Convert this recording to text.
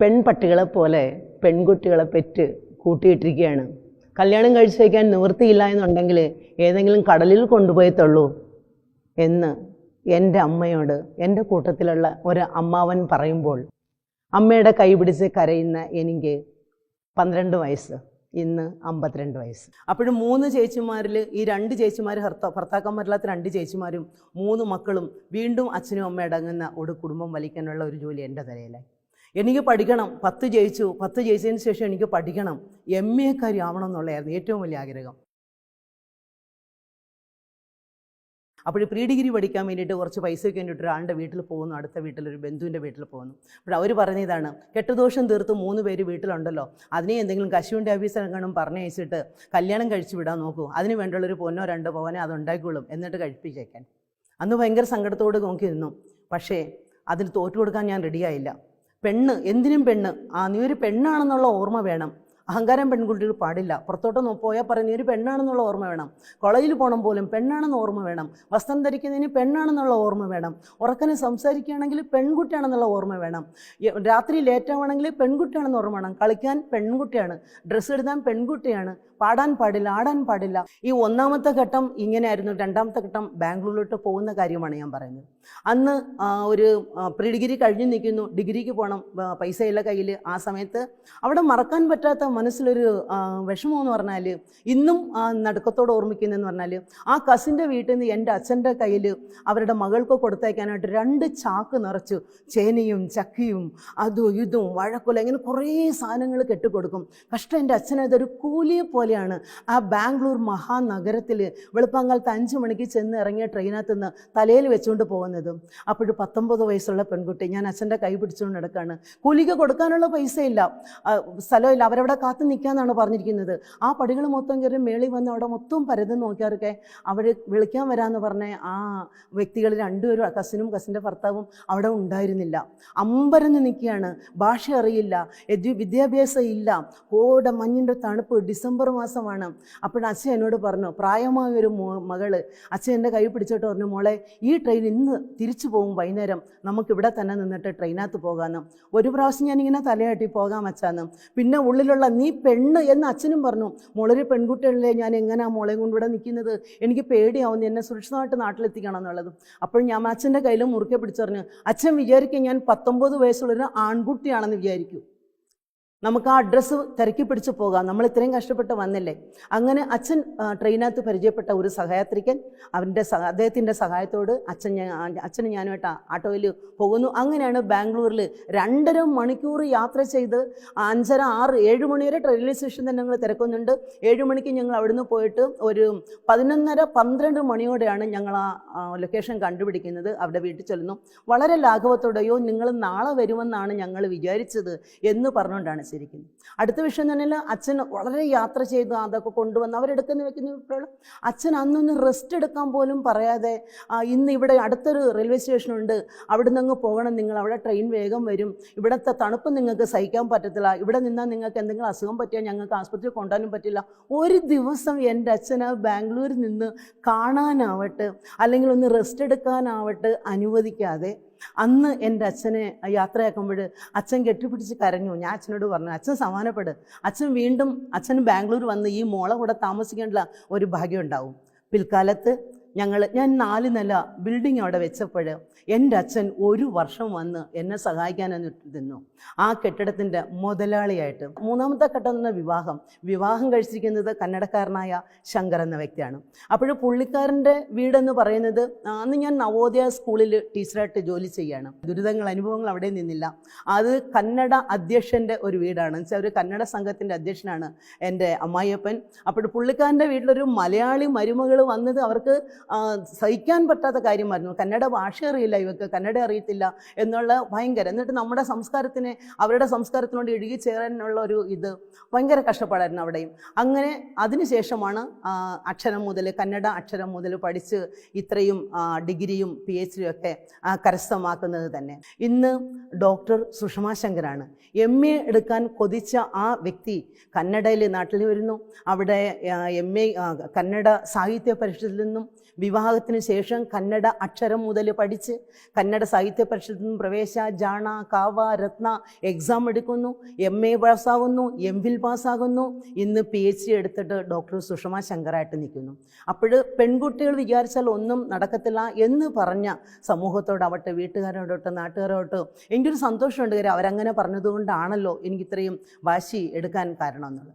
പെൺപട്ടികളെ പോലെ പെൺകുട്ടികളെ പെറ്റ് കൂട്ടിയിട്ടിരിക്കുകയാണ്. കല്യാണം കഴിച്ചു വയ്ക്കാൻ നിവൃത്തിയില്ല എന്നുണ്ടെങ്കിൽ ഏതെങ്കിലും കടലിൽ കൊണ്ടുപോയി തള്ളൂ എന്ന് എന്റെ അമ്മയോട് എന്റെ കൂട്ടത്തിലുള്ള ഒരു അമ്മാവൻ പറയുമ്പോൾ അമ്മയുടെ കൈ പിടിച്ച് കരയുന്ന എനിക്ക് പന്ത്രണ്ട് വയസ്സ് ഇന്ന് അമ്പത്തിരണ്ട് വയസ്സ്. അപ്പോഴും മൂന്ന് ചേച്ചിമാരിൽ ഈ രണ്ട് ചേച്ചിമാർ ഭർത്ത ഭർത്താക്കന്മാരില്ലാത്ത രണ്ട് ചേച്ചിമാരും മൂന്ന് മക്കളും വീണ്ടും അച്ഛനും അമ്മയും അടങ്ങുന്ന ഒരു കുടുംബം വലിക്കാനുള്ള ഒരു ജോലി എന്റെ തലയിലായി. എനിക്ക് പഠിക്കണം. പത്ത് ജയിച്ചു. പത്ത് ജയിച്ചതിന് ശേഷം എനിക്ക് പഠിക്കണം. എം എക്കാരി ആവണം എന്നുള്ളതായിരുന്നു ഏറ്റവും വലിയ ആഗ്രഹം. അപ്പോൾ പ്രീ ഡിഗ്രി പഠിക്കാൻ വേണ്ടിയിട്ട് കുറച്ച് പൈസയ്ക്ക് വേണ്ടിയിട്ട് ഒരാളുടെ വീട്ടിൽ പോകുന്നു. അടുത്ത വീട്ടിൽ ഒരു ബന്ധുവിന്റെ വീട്ടിൽ പോകുന്നു. അപ്പോൾ അവർ പറഞ്ഞതാണ് കെട്ടുദോഷം തീർത്ത് മൂന്ന് പേര് വീട്ടിലുണ്ടല്ലോ. അതിനെ എന്തെങ്കിലും കശുവിന്റെ ഓഫീസർ പറഞ്ഞയച്ചിട്ട് കല്യാണം കഴിച്ചു വിടാൻ നോക്കൂ. അതിന് വേണ്ടിയുള്ളൊരു പൊന്നോ രണ്ടോ പവനോ അത് ഉണ്ടാക്കിക്കൊള്ളും എന്നിട്ട് കഴിപ്പിച്ചേക്കാൻ. അന്ന് ഭയങ്കര സങ്കടത്തോട് നോക്കി നിന്നു. പക്ഷേ അതിന് തോറ്റു കൊടുക്കാൻ ഞാൻ റെഡിയായില്ല പെണ്ണ് എന്തിനും പെണ്ണ്. ആ നീ ഒരു പെണ്ണാണെന്നുള്ള ഓർമ്മ വേണം. അഹങ്കാരം പെൺകുട്ടികൾ പാടില്ല. പുറത്തോട്ട് പോയാൽ പറഞ്ഞ ഒരു പെണ്ണാണെന്നുള്ള ഓർമ്മ വേണം. കോളേജിൽ പോകണം പോലും പെണ്ണാണെന്ന് ഓർമ്മ വേണം. വസ്ത്രം ധരിക്കുന്നതിന് പെണ്ണാണെന്നുള്ള ഓർമ്മ വേണം. ഉറക്കനെ സംസാരിക്കുകയാണെങ്കിൽ പെൺകുട്ടിയാണെന്നുള്ള ഓർമ്മ വേണം. രാത്രി ലേറ്റാവണമെങ്കിൽ പെൺകുട്ടിയാണെന്ന് ഓർമ്മ വേണം. കളിക്കാൻ പെൺകുട്ടിയാണ്. ഡ്രസ്സ് എഴുതാൻ പെൺകുട്ടിയാണ്. പാടാൻ പാടില്ല ആടാൻ പാടില്ല. ഈ ഒന്നാമത്തെ ഘട്ടം ഇങ്ങനെയായിരുന്നു. രണ്ടാമത്തെ ഘട്ടം ബാംഗ്ലൂരിലോട്ട് പോകുന്ന കാര്യമാണ് ഞാൻ പറയുന്നത്. അന്ന് ഒരു പ്രീ ഡിഗ്രി കഴിഞ്ഞ് നിൽക്കുന്നു. ഡിഗ്രിക്ക് പോകണം പൈസയില്ല കയ്യിൽ ആ സമയത്ത് അവിടെ മറക്കാൻ പറ്റാത്ത മനസ്സിലൊരു വിഷമമെന്ന് പറഞ്ഞാൽ ഇന്നും നടുക്കത്തോട് ഓർമ്മിക്കുന്നതെന്ന് പറഞ്ഞാൽ ആ കസിന്റെ വീട്ടിൽ നിന്ന് എന്റെ അച്ഛന്റെ കയ്യിൽ അവരുടെ മകൾക്ക് കൊടുത്തയക്കാനായിട്ട് രണ്ട് ചാക്ക് നിറച്ച് ചേനയും ചക്കയും അതും ഇതും വഴക്കൊല ഇങ്ങനെ കുറേ സാധനങ്ങൾ കെട്ടിക്കൊടുക്കും. കഷ്ടം എന്റെ അച്ഛനതൊരു കൂലിയെ പോലെയാണ്. ആ ബാംഗ്ലൂർ മഹാനഗരത്തിൽ വെളുപ്പാങ്കാലത്ത് അഞ്ച് മണിക്ക് ചെന്ന് ഇറങ്ങിയ ട്രെയിനകത്ത് നിന്ന് തലയിൽ വെച്ചുകൊണ്ട് പോകുന്നത്. അപ്പോൾ പത്തൊമ്പത് വയസ്സുള്ള പെൺകുട്ടി ഞാൻ അച്ഛന്റെ കൈ പിടിച്ചുകൊണ്ട് നടക്കുകയാണ് കൂലിക്ക് കൊടുക്കാനുള്ള പൈസയില്ല. സ്ഥലമില്ല. അവരവിടെ കാത്തു നിൽക്കാന്നാണ് പറഞ്ഞിരിക്കുന്നത്. ആ പടികൾ മൊത്തം കയറി മേളിൽ വന്ന് അവിടെ മൊത്തം പരതും നോക്കിയാറൊക്കെ അവർ വിളിക്കാൻ വരാമെന്ന് പറഞ്ഞ ആ വ്യക്തികൾ രണ്ടുപേരും കസിനും കസിന്റെ ഭർത്താവും അവിടെ ഉണ്ടായിരുന്നില്ല. അമ്പരന്ന് നിൽക്കുകയാണ്. ഭാഷ അറിയില്ല. വിദ്യാഭ്യാസം ഇല്ല. കോട മഞ്ഞിന്റെ തണുപ്പ് ഡിസംബർ മാസമാണ്. അപ്പോൾ അച്ഛൻ എന്നോട് പറഞ്ഞു പ്രായമായ ഒരു മോ മകൾ അച്ഛൻ എന്റെ കൈ പിടിച്ചിട്ട് പറഞ്ഞു മോളെ ഈ ട്രെയിൻ ഇന്ന് തിരിച്ചു പോകും വൈകുന്നേരം. നമുക്കിവിടെ തന്നെ നിന്നിട്ട് ട്രെയിനകത്ത് പോകാമെന്ന് ഒരു പ്രാവശ്യം ഞാനിങ്ങനെ തലയാട്ടി പോകാം അച്ഛാന്ന്. പിന്നെ ഉള്ളിലുള്ള നീ പെണ്ണ് എന്ന് അച്ഛനും പറഞ്ഞു. മോളൊരു പെൺകുട്ടികളിലെ ഞാൻ എങ്ങനെയാണ് മോളെയും കൊണ്ട് ഇവിടെ നിൽക്കുന്നത്? എനിക്ക് പേടിയാവുന്നു എന്നെ സുരക്ഷിതമായിട്ട് നാട്ടിലെത്തിക്കണം എന്നുള്ളത്. അപ്പോൾ ഞാൻ അച്ഛന്റെ കയ്യിൽ മുറുക്കെ പിടിച്ചറിഞ്ഞു അച്ഛൻ വിചാരിക്കും ഞാൻ പത്തൊമ്പത് വയസ്സുള്ളൊരു ആൺകുട്ടിയാണെന്ന് വിചാരിക്കും. നമുക്ക് ആ അഡ്രസ്സ് തിരക്കി പിടിച്ച് പോകാം. നമ്മൾ ഇത്രയും കഷ്ടപ്പെട്ട് വന്നില്ലേ? അങ്ങനെ അച്ഛൻ ട്രെയിനകത്ത് പരിചയപ്പെട്ട ഒരു സഹയാത്രികൻ അവന്റെ അദ്ദേഹത്തിന്റെ സഹായത്തോട് അച്ഛൻ അച്ഛനും ഞാനുമായിട്ട് ആട്ടോയിൽ പോകുന്നു. അങ്ങനെയാണ് ബാംഗ്ലൂരിൽ രണ്ടര മണിക്കൂർ യാത്ര ചെയ്ത് അഞ്ചര ആറ് ഏഴ് മണി വരെ റെയിൽവേ സ്റ്റേഷൻ തന്നെ ഞങ്ങൾ തിരക്കുന്നുണ്ട്. ഏഴ് മണിക്ക് ഞങ്ങൾ അവിടുന്ന് പോയിട്ട് ഒരു പതിനൊന്നര പന്ത്രണ്ട് മണിയോടെയാണ് ഞങ്ങൾ ആ ലൊക്കേഷൻ കണ്ടുപിടിക്കുന്നത്. അവിടെ വീട്ടിൽ ചെല്ലുന്നു. വളരെ ലാഘവത്തോടെയോ നിങ്ങൾ നാളെ വരുമെന്നാണ് ഞങ്ങൾ വിചാരിച്ചത് എന്ന് പറഞ്ഞുകൊണ്ടാണ്. ശരിക്കും അടുത്ത വിഷയം എന്ന് പറഞ്ഞാൽ അച്ഛൻ വളരെ യാത്ര ചെയ്ത് അതൊക്കെ കൊണ്ടുവന്ന് അവരെടുക്കുന്ന വെക്കുന്ന ഇപ്പോഴും അച്ഛൻ അന്നൊന്ന് റെസ്റ്റ് എടുക്കാൻ പോലും പറയാതെ ഇന്ന് ഇവിടെ അടുത്തൊരു റെയിൽവേ സ്റ്റേഷനുണ്ട് അവിടെ നിന്ന് പോകണം. നിങ്ങൾ അവിടെ ട്രെയിൻ വേഗം വരും. ഇവിടുത്തെ തണുപ്പ് നിങ്ങൾക്ക് സഹിക്കാൻ പറ്റത്തില്ല. ഇവിടെ നിന്നാൽ നിങ്ങൾക്ക് എന്തെങ്കിലും അസുഖം പറ്റിയാൽ ഞങ്ങൾക്ക് ആസ്പത്രിയിൽ കൊണ്ടുപോകാനും പറ്റില്ല. ഒരു ദിവസം എന്റെ അച്ഛന് ബാംഗ്ലൂരിൽ നിന്ന് കാണാനാവട്ടെ അല്ലെങ്കിൽ ഒന്ന് റെസ്റ്റ് എടുക്കാനാവട്ടെ അനുവദിക്കാതെ അന്ന് എന്റെ അച്ഛനെ യാത്രയാക്കുമ്പോൾ അച്ഛൻ കെട്ടിപ്പിടിച്ച് കരഞ്ഞു. ഞാൻ അച്ഛനോട് പറഞ്ഞു അച്ഛൻ സമാനപ്പെട് അച്ഛൻ വീണ്ടും അച്ഛൻ ബാംഗ്ലൂർ വന്ന് ഈ മോളെ കൂടെ താമസിക്കേണ്ട ഒരു ഭാഗ്യം ഉണ്ടാവും. പിൽക്കാലത്ത് ഞങ്ങൾ ഞാൻ നാല് നില ബിൽഡിംഗ് അവിടെ വെച്ചപ്പോൾ എന്റെ അച്ഛൻ ഒരു വർഷം വന്ന് എന്നെ സഹായിക്കാനെന്ന് നിന്നു ആ കെട്ടിടത്തിന്റെ മുതലാളിയായിട്ട് മൂന്നാമത്തെ ഘട്ടം എന്ന വിവാഹം. വിവാഹം കഴിച്ചിരിക്കുന്നത് കന്നഡക്കാരനായ ശങ്കർ എന്ന വ്യക്തിയാണ്. അപ്പോൾ പുള്ളിക്കാരന്റെ വീടെന്ന് പറയുന്നത് അന്ന് ഞാൻ നവോദയ സ്കൂളിൽ ടീച്ചറായിട്ട് ജോലി ചെയ്യാണ്. ദുരിതങ്ങൾ അനുഭവങ്ങൾ അവിടെ നിന്നില്ല. അത് കന്നഡ അധ്യക്ഷന്റെ ഒരു വീടാണ്. വെച്ചാൽ ഒരു കന്നഡ സംഘത്തിന്റെ അധ്യക്ഷനാണ് എന്റെ അമ്മായിയപ്പൻ. അപ്പോൾ പുള്ളിക്കാരന്റെ വീട്ടിലൊരു മലയാളി മരുമകൾ വന്നത് അവർക്ക് സഹിക്കാൻ പറ്റാത്ത കാര്യമായിരുന്നു. കന്നഡ ഭാഷ അറിയില്ല ഇവർക്ക് കന്നഡ അറിയത്തില്ല എന്നുള്ള ഭയങ്കര എന്നിട്ട് നമ്മുടെ സംസ്കാരത്തിനെ അവരുടെ സംസ്കാരത്തിനോട് ഇഴുകി ചേരാനുള്ള ഒരു ഇത് ഭയങ്കര കഷ്ടപ്പാടായിരുന്നു അവിടെയും. അങ്ങനെ അതിനുശേഷമാണ് അക്ഷരം മുതൽ കന്നഡ അക്ഷരം മുതൽ പഠിച്ച് ഇത്രയും ഡിഗ്രിയും പി എച്ച് ഡിയും ഒക്കെ കരസ്ഥമാക്കുന്നത് തന്നെ. ഇന്ന് ഡോക്ടർ സുഷമ ശങ്കരാണ്. എം എ എടുക്കാൻ കൊതിച്ച ആ വ്യക്തി കന്നഡയിൽ നാട്ടിൽ വരുന്നു. അവിടെ എം എ കന്നഡ സാഹിത്യ പരിഷത്തിൽ നിന്നും വിവാഹത്തിന് ശേഷം കന്നഡ അക്ഷരം മുതൽ പഠിച്ച് കന്നഡ സാഹിത്യ പരിഷത്തിൽ നിന്ന് പ്രവേശ ജാണ കാവ രത്ന എക്സാം എടുക്കുന്നു. എം എ പാസ്സാകുന്നു എം ഫിൽ പാസ്സാകുന്നു. ഇന്ന് പി എച്ച് ഡി എടുത്തിട്ട് ഡോക്ടർ സുഷമ ശങ്കറായിട്ട് നിൽക്കുന്നു. അപ്പോൾ പെൺകുട്ടികൾ വിചാരിച്ചാൽ ഒന്നും നടക്കത്തില്ല എന്ന് പറഞ്ഞ സമൂഹത്തോട് സമൂഹത്തോടാവട്ടെ വീട്ടുകാരോടോട്ടെ നാട്ടുകാരോട്ടോ എനിക്കൊരു സന്തോഷമുണ്ട് കാര്യം. അവരങ്ങനെ പറഞ്ഞതുകൊണ്ടാണല്ലോ എനിക്കിത്രയും വാശി എടുക്കാൻ കാരണം എന്നുള്ളത്.